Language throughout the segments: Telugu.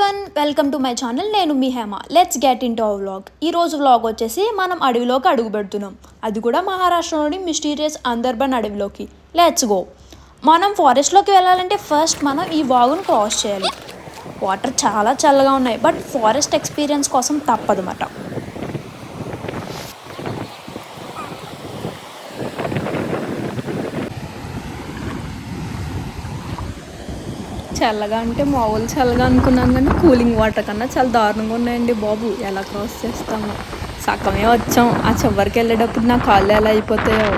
One welcome to my channel నేను మీ Hema. Let's get into our vlog ఈ రోజు వ్లాగ్ వచ్చేసి మనం అడవిలోకి అడుగు పెడుతున్నాం అది కూడా మహారాష్ట్రలోని మిస్టీరియస్ అందర్బన్ అడవిలోకి. లెట్స్ గో మనం ఫారెస్ట్లోకి వెళ్ళాలంటే ఫస్ట్ మనం ఈ వాగును క్రాస్ చేయాలి. వాటర్ చాలా చల్లగా ఉన్నాయి బట్ ఫారెస్ట్ ఎక్స్పీరియన్స్ కోసం తప్పదన్నమాట. చల్లగా అంటే మామూలు చల్లగా అనుకున్నాను కానీ కూలింగ్ వాటర్ కన్నా చాలా దారుణంగా ఉన్నాయండి బాబు. ఎలా క్రాస్ చేస్తాము. సగమే వచ్చాం. ఆ చివరికి వెళ్ళేటప్పుడు నా కాళ్ళు ఎలా అయిపోతాయో.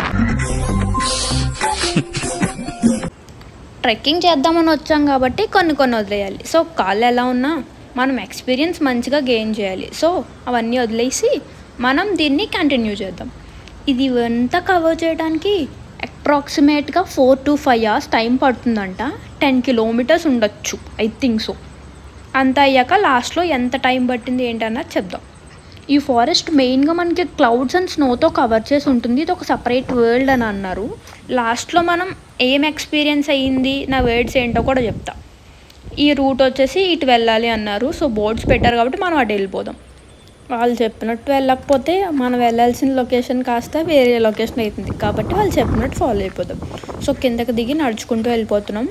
ట్రెక్కింగ్ చేద్దామని వచ్చాం కాబట్టి కొన్ని కొన్ని వదిలేయాలి. సో కాళ్ళు ఎలా ఉన్నా మనం ఎక్స్పీరియన్స్ మంచిగా గెయిన్ చేయాలి. సో అవన్నీ వదిలేసి మనం దీన్ని కంటిన్యూ చేద్దాం. ఇది ఎంత కవర్ చేయడానికి అప్రాక్సిమేట్గా four to five hours time పడుతుందంట. టెన్ కిలోమీటర్స్ ఉండొచ్చు. ఐ థింక్ సో అంత అయ్యాక లాస్ట్లో ఎంత టైం పట్టింది ఏంటన్నది చెప్దాం. ఈ ఫారెస్ట్ మెయిన్గా మనకి క్లౌడ్స్ అండ్ స్నోతో కవర్ చేసి ఉంటుంది. ఇది ఒక సపరేట్ వరల్డ్ అని అన్నారు. లాస్ట్లో మనం ఏం ఎక్స్పీరియన్స్ అయ్యింది? నా వర్డ్స్ ఏంటో కూడా చెప్తా. ఈ రూట్ వచ్చేసి ఇటు వెళ్ళాలి అన్నారు. సో బోర్డ్స్ పెట్టారు కాబట్టి మనం అటు వెళ్ళిపోదాం. వాళ్ళు చెప్పినట్టు వెళ్ళకపోతే మనం వెళ్ళాల్సిన లొకేషన్ కాస్త వేరే లొకేషన్ అవుతుంది కాబట్టి వాళ్ళు చెప్పినట్టు ఫాలో అయిపోతాం. సో కిందకి దిగి నడుచుకుంటూ వెళ్ళిపోతున్నాం.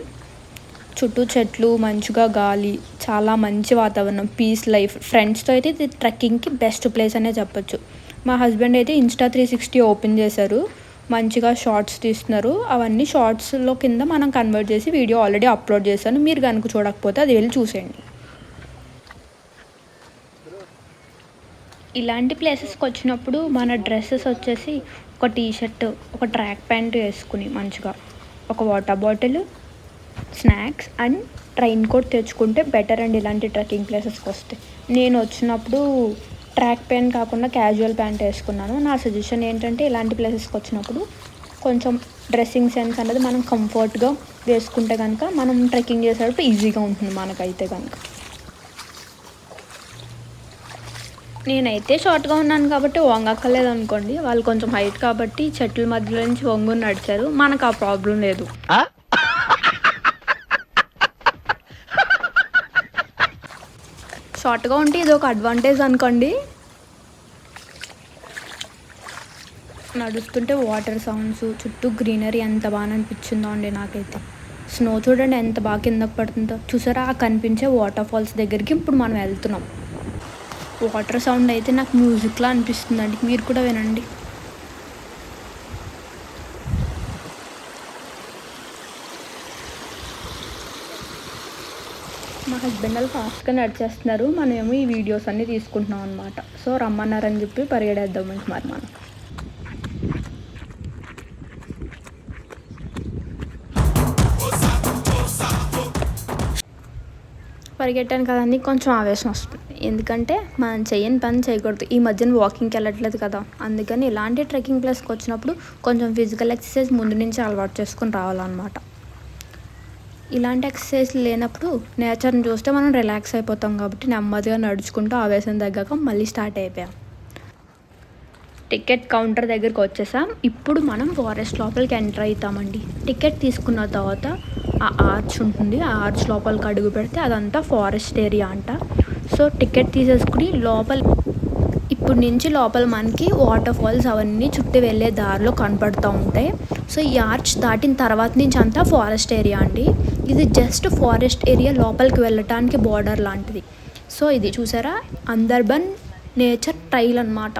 చుట్టూ చెట్లు మంచిగా గాలి చాలా మంచి వాతావరణం పీస్ లైఫ్ ఫ్రెండ్స్తో అయితే ఇది ట్రెక్కింగ్కి బెస్ట్ ప్లేస్ అనే చెప్పొచ్చు. మా హస్బెండ్ అయితే ఇన్స్టా త్రీ సిక్స్టీ ఓపెన్ చేశారు. మంచిగా షార్ట్స్ తీస్తున్నారు. అవన్నీ షార్ట్స్లో కింద మనం కన్వర్ట్ చేసి వీడియో ఆల్రెడీ అప్లోడ్ చేశాను. మీరు కనుక చూడకపోతే అది వెళ్ళి చూసేయండి. ఇలాంటి ప్లేసెస్కి వచ్చినప్పుడు మన డ్రెస్సెస్ వచ్చేసి ఒక టీ షర్ట్ ఒక ట్రాక్ ప్యాంట్ వేసుకుని మంచిగా ఒక water bottle snacks and rain coat తెచ్చుకుంటే బెటర్ అండి ఇలాంటి ట్రెక్కింగ్ ప్లేసెస్కి వస్తే. నేను వచ్చినప్పుడు ట్రాక్ ప్యాంట్ కాకుండా క్యాజువల్ ప్యాంట్ వేసుకున్నాను. నా సజెషన్ ఏంటంటే ఇలాంటి ప్లేసెస్కి వచ్చినప్పుడు కొంచెం డ్రెస్సింగ్ సెన్స్ అనేది మనం కంఫర్ట్గా వేసుకుంటే కనుక మనం ట్రెక్కింగ్ చేసేటప్పుడు ఈజీగా ఉంటుంది మనకైతే కనుక నేనైతే షార్ట్గా ఉన్నాను కాబట్టి వంగక్కర్లేదు అనుకోండి. వాళ్ళు కొంచెం హైట్ కాబట్టి చెట్ల మధ్యలో నుంచి వంగుని నడిచారు. మనకు ఆ ప్రాబ్లం లేదు. షార్ట్గా ఉంటే ఇది ఒక అడ్వాంటేజ్ అనుకోండి. నడుస్తుంటే వాటర్ సౌండ్స్ చుట్టూ గ్రీనరీ ఎంత బాగా అనిపించిందో అండి నాకైతే. స్నో చూడండి ఎంత బాగా కిందకు పడుతుందో. చూసారా? ఆ కనిపించే వాటర్ ఫాల్స్ దగ్గరికి ఇప్పుడు మనం వెళ్తున్నాం. వాటర్ సౌండ్ అయితే నాకు మ్యూజిక్లా అనిపిస్తుందండి మీరు కూడా వినండి. మా హస్బెండ్ వాళ్ళు ఫాస్ట్గా నడిచేస్తున్నారు. మనమేమో ఈ వీడియోస్ అన్నీ తీసుకుంటున్నాం అనమాట సో రమ్మన్నారని చెప్పి పరిగెడేద్దాం మరి మనం. పరిగెట్టాను కదండి కొంచెం ఆవేశం వస్తుంది. ఎందుకంటే మనం చేయని పని చేయకూడదు. ఈ మధ్యన వాకింగ్కి వెళ్ళట్లేదు కదా. అందుకని ఇలాంటి ట్రెక్కింగ్ ప్లేస్కి వచ్చినప్పుడు కొంచెం ఫిజికల్ ఎక్సర్సైజ్ ముందు నుంచి అలవాటు చేసుకుని రావాలన్నమాట. ఇలాంటి ఎక్సర్సైజ్ లేనప్పుడు నేచర్ని చూస్తే మనం రిలాక్స్ అయిపోతాం కాబట్టి నెమ్మదిగా నడుచుకుంటూ ఆవేశం తగ్గాక మళ్ళీ స్టార్ట్ అయిపోయాం. టికెట్ కౌంటర్ దగ్గరికి వచ్చేసాం. ఇప్పుడు మనం ఫారెస్ట్ లోపలికి ఎంటర్ అవుతామండి. టికెట్ తీసుకున్న తర్వాత ఆ ఆర్చ్ ఉంటుంది. ఆ ఆర్చ్ లోపలికి అడుగు పెడితే అదంతా ఫారెస్ట్ ఏరియా అంట. సో టికెట్ తీసేసుకుని లోపల ఇప్పుడు నుంచి లోపల మనకి వాటర్ ఫాల్స్ అవన్నీ చుట్టూ వెళ్ళే దారిలో కనపడుతూ ఉంటాయి. సో ఈ ఆర్చ్ దాటిన తర్వాత నుంచి అంతా ఫారెస్ట్ ఏరియా అండి. ఇది జస్ట్ ఫారెస్ట్ ఏరియా లోపలికి వెళ్ళటానికి బార్డర్ లాంటిది. సో ఇది చూసారా? అందర్బన్ నేచర్ ట్రైల్ అనమాట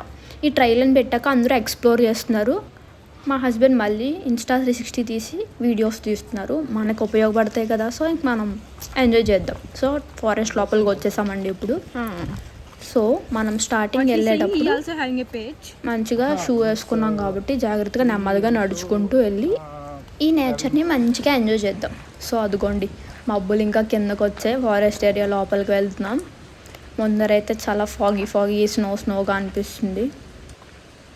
ఈ ట్రైల్ని పెట్టాక అందరూ ఎక్స్ప్లోర్ చేస్తున్నారు. మా హస్బెండ్ మళ్ళీ ఇన్స్టా త్రీ సిక్స్టీ తీసి వీడియోస్ తీస్తున్నారు. మనకు ఉపయోగపడతాయి కదా సో ఇంక మనం ఎంజాయ్ చేద్దాం. సో ఫారెస్ట్ లోపలికి వచ్చేసామండి ఇప్పుడు. సో మనం స్టార్టింగ్ వెళ్ళేటప్పుడు. మంచిగా షూ వేసుకున్నాం కాబట్టి జాగ్రత్తగా నెమ్మదిగా నడుచుకుంటూ వెళ్ళి ఈ నేచర్ని మంచిగా ఎంజాయ్ చేద్దాం. సో అదిగోండి మబ్బులు ఇంకా కిందకు వచ్చాయి. ఫారెస్ట్ ఏరియా లోపలికి వెళ్తున్నాం. ముందరైతే చాలా ఫాగీ ఫాగీ స్నో స్నోగా అనిపిస్తుంది.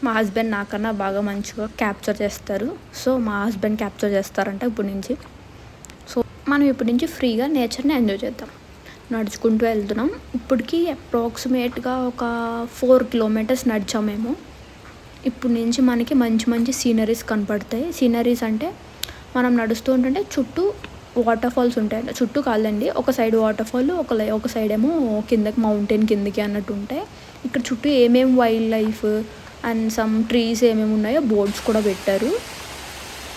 మా హస్బెండ్ నాకన్నా బాగా మంచిగా క్యాప్చర్ చేస్తారు. సో మా హస్బెండ్ క్యాప్చర్ చేస్తారంట ఇప్పటి నుంచి. సో మనం ఇప్పటి నుంచి ఫ్రీగా నేచర్ని ఎంజాయ్ చేద్దాం. నడుచుకుంటూ వెళ్తున్నాం. ఇప్పటికి అప్రాక్సిమేట్గా ఒక ఫోర్ కిలోమీటర్స్ నడిచాం మేము. ఇప్పుడు నుంచి మనకి మంచి మంచి సీనరీస్ కనపడతాయి. సీనరీస్ అంటే మనం నడుస్తూ ఉంటుంటే చుట్టూ వాటర్ ఫాల్స్ ఉంటాయి చుట్టూ కాదండి ఒక సైడ్ వాటర్ ఫాల్ ఒక లై- ఒక సైడ్ ఏమో కిందకి మౌంటైన్ కిందకి అన్నట్టు ఉంటాయి. ఇక్కడ చుట్టూ ఏమేమి wild life and some trees ఏమేమి ఉన్నాయో బోర్డ్స్ కూడా పెట్టారు.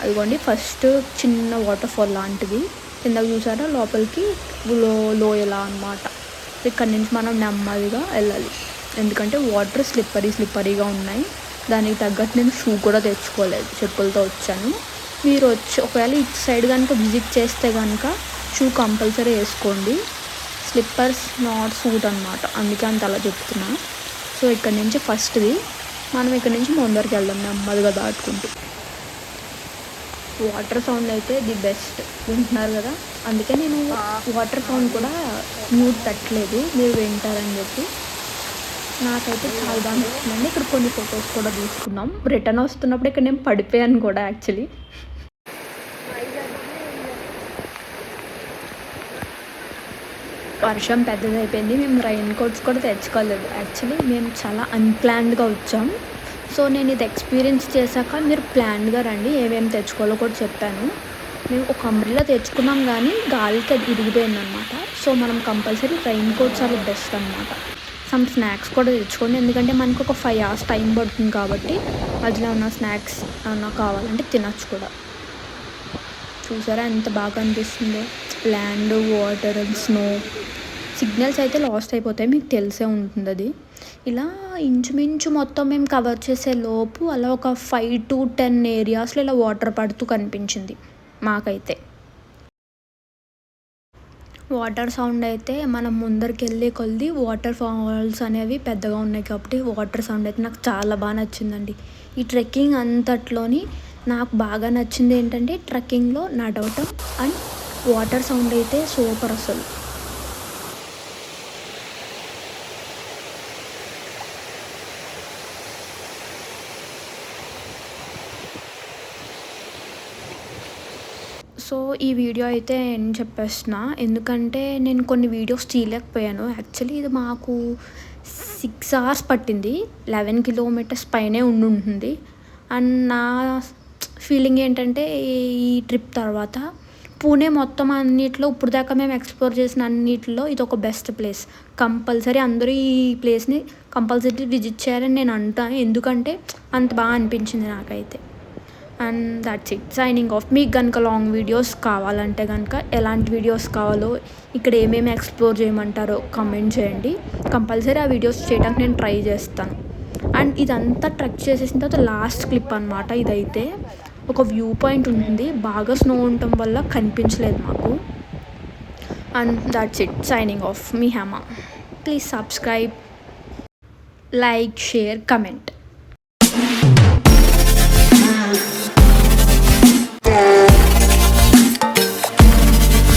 అదిగోండి ఫస్ట్ చిన్న వాటర్ ఫాల్ లాంటిది. కింద చూసారా లోపలికి లో లోయలా అనమాట ఇక్కడి నుంచి మనం నెమ్మదిగా వెళ్ళాలి. ఎందుకంటే వాటర్ స్లిప్పరీ స్లిప్పరీగా ఉన్నాయి. దానికి తగ్గట్టు నేను షూ కూడా తెచ్చుకోలేదు చెప్పులతో వచ్చాను. మీరు వచ్చి ఒకవేళ ఇటు సైడ్ కనుక విజిట్ చేస్తే కనుక షూ కంపల్సరీ వేసుకోండి. స్లిప్పర్స్ నాట్ సూట్ అనమాట అందుకే అంత అలా చెప్తున్నా. సో ఇక్కడ నుంచి ఫస్ట్ది మనం ఇక్కడ నుంచి ముందరికి వెళ్దాం నెమ్మదిగా దాటుకుంటూ. వాటర్ సౌండ్ అయితే ది బెస్ట్ వింటున్నారు కదా? అందుకే నేను వాటర్ సౌండ్ కూడా మ్యూట్ పెట్టలేదు. మీరు వింటారని చెప్పి. నాకైతే చాలా బాగా నచ్చిందండి ఇక్కడ కొన్ని ఫొటోస్ కూడా తీసుకున్నాం రిటర్న్ వస్తున్నప్పుడు ఇక్కడ నేను పడిపోయాను కూడా యాక్చువల్లీ వర్షం పెద్దదైపోయింది. మేము రైన్ కోట్స్ కూడా తెచ్చుకోలేదు. యాక్చువల్లీ మేము చాలా అన్ప్లాన్డ్గా వచ్చాం. సో నేను ఇది ఎక్స్పీరియన్స్ చేశాక మీరు ప్లాన్గా రండి. ఏమేమి తెచ్చుకోవాలో కూడా చెప్పాను. మేము ఒక అంబ్రిలా తెచ్చుకున్నాం కానీ గాలికి అది ఇరిగిపోయిందనమాట సో మనం compulsory rain coats are best అనమాట సమ్ స్నాక్స్ కూడా తెచ్చుకోండి. ఎందుకంటే మనకు ఒక ఫైవ్ అవర్స్ టైం పడుతుంది కాబట్టి మధ్యలో ఉన్న స్నాక్స్ ఏమన్నా కావాలంటే తినచ్చు కూడా. చూసారా ఎంత బాగా అనిపిస్తుందో. ల్యాండ్ వాటర్ స్నో సిగ్నల్స్ అయితే లాస్ట్ అయిపోతాయి మీకు తెలిసే ఉంటుంది అది. ఇలా ఇంచుమించు మొత్తం మేము కవర్ చేసే లోపు అలా ఒక ఫైవ్ టు టెన్ ఏరియాస్లో ఇలా వాటర్ పడుతూ కనిపించింది మాకైతే. వాటర్ సౌండ్ అయితే మనం ముందరికి వెళ్ళే కొద్ది వాటర్ ఫాల్స్ అనేవి పెద్దగా ఉన్నాయి కాబట్టి వాటర్ సౌండ్ అయితే నాకు చాలా బాగా నచ్చిందండి. ఈ ట్రెక్కింగ్ అంతట్లోని నాకు బాగా నచ్చింది ఏంటంటే ట్రెక్కింగ్లో నడవటం అండ్ వాటర్ సౌండ్ అయితే సూపర్ అసలు. సో ఈ వీడియో అయితే నేను చెప్పేస్తున్నా. ఎందుకంటే నేను కొన్ని వీడియోస్ తీయలేకపోయాను. యాక్చువల్లీ ఇది మాకు సిక్స్ అవర్స్ పట్టింది. లెవెన్ కిలోమీటర్స్ పైనే ఉండి ఉంటుంది. అండ్ నా ఫీలింగ్ ఏంటంటే ఈ ట్రిప్ తర్వాత పూణే మొత్తం అన్నిట్లో ఇప్పుడు దాకా మేము ఎక్స్ప్లోర్ చేసిన అన్నిటిలో ఇది ఒక బెస్ట్ ప్లేస్ కంపల్సరీ అందరూ ఈ ప్లేస్ని కంపల్సరీ విజిట్ చేయాలని నేను అంటాను ఎందుకంటే అంత బాగా అనిపించింది నాకైతే. And that's it signing off మీకు కనుక లాంగ్ వీడియోస్ కావాలంటే కనుక ఎలాంటి వీడియోస్ కావాలో ఇక్కడ ఏమేమి ఎక్స్ప్లోర్ చేయమంటారో కమెంట్ చేయండి. కంపల్సరీ ఆ వీడియోస్ చేయడానికి నేను ట్రై చేస్తాను. అండ్ ఇదంతా ట్రెక్ చేసేసిన తర్వాత లాస్ట్ క్లిప్ అనమాట ఇదైతే. ఒక వ్యూ పాయింట్ ఉంటుంది బాగా స్నో ఉండటం వల్ల కనిపించలేదు మాకు. And that's it. Signing off me Hema. Please subscribe like share comment.